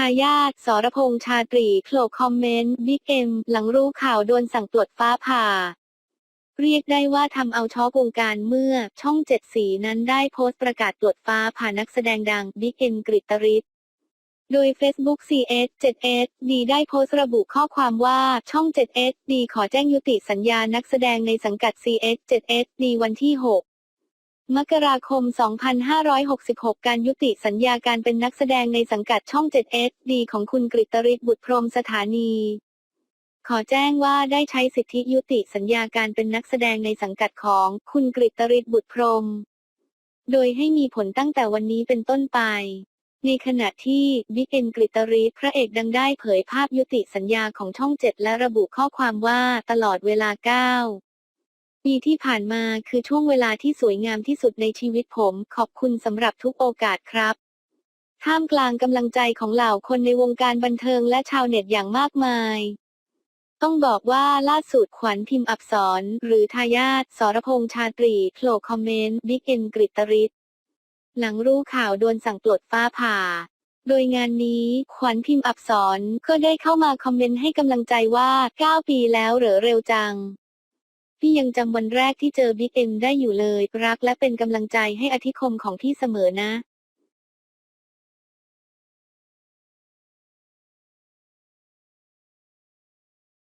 ทายาทสรพงษ์ชาตรีโผล่คอมเมนต์บิ๊กเอ็มหลังรู้ข่าวโดนสั่งตรวจฟ้าผ่า เรียกได้ว่าทำเอาช็อกวงการเมื่อช่องเจ็ดสีนั้นได้โพสต์ประกาศตรวจฟ้าผ่านักแสดงดังบิ๊กเอ็มกริตริศโดย Facebook CS 7 d ได้โพสต์ระบุข้อความว่าช่อง7 d ขอแจ้งยุติสัญญานักแสดงในสังกัด CS 7 d วันที่ 6 มกราคม 2566 การยุติสัญญาการเป็นนักแสดงในสังกัดช่อง7 d ของคุณกริตริศบุตรพรมสถานี ขอแจ้งว่าได้ใช้สิทธิยุติสัญญาการเป็นนักแสดงในสังกัดของคุณกริตริศบุตรพรม โดยให้มีผลตั้งแต่วันนี้เป็นต้นไป ในขณะที่บิ๊กเอ็นกริตริศพระเอกดังได้เผยภาพยุติสัญญาของช่องเจ็ดและระบุข้อความว่าตลอดเวลา 9 ปีที่ผ่านมาคือช่วงเวลาที่สวยงามที่สุดในชีวิตผม ขอบคุณสำหรับทุกโอกาสครับ ท่ามกลางกำลังใจของเหล่าคนในวงการบันเทิงและชาวเน็ตอย่างมากมาย ต้องบอกว่าล่าสุดขวัญพิมพ์อักษรหรือทายาทสรพงษ์ชาตรีโผล่คอมเมนต์บิ๊กเอ็นกริตริศหลังรู้ข่าวโดนสั่งปลดฟ้าผ่า โดยงานนี้ขวัญพิมพ์อักษรก็ได้เข้ามาคอมเมนต์ให้กำลังใจว่า 9 ปีแล้วเหรอเร็วจัง พี่ยังจำวันแรกที่เจอบิ๊กเอ็มได้อยู่เลย รักและเป็นกำลังใจให้อธิคมของพี่เสมอนะ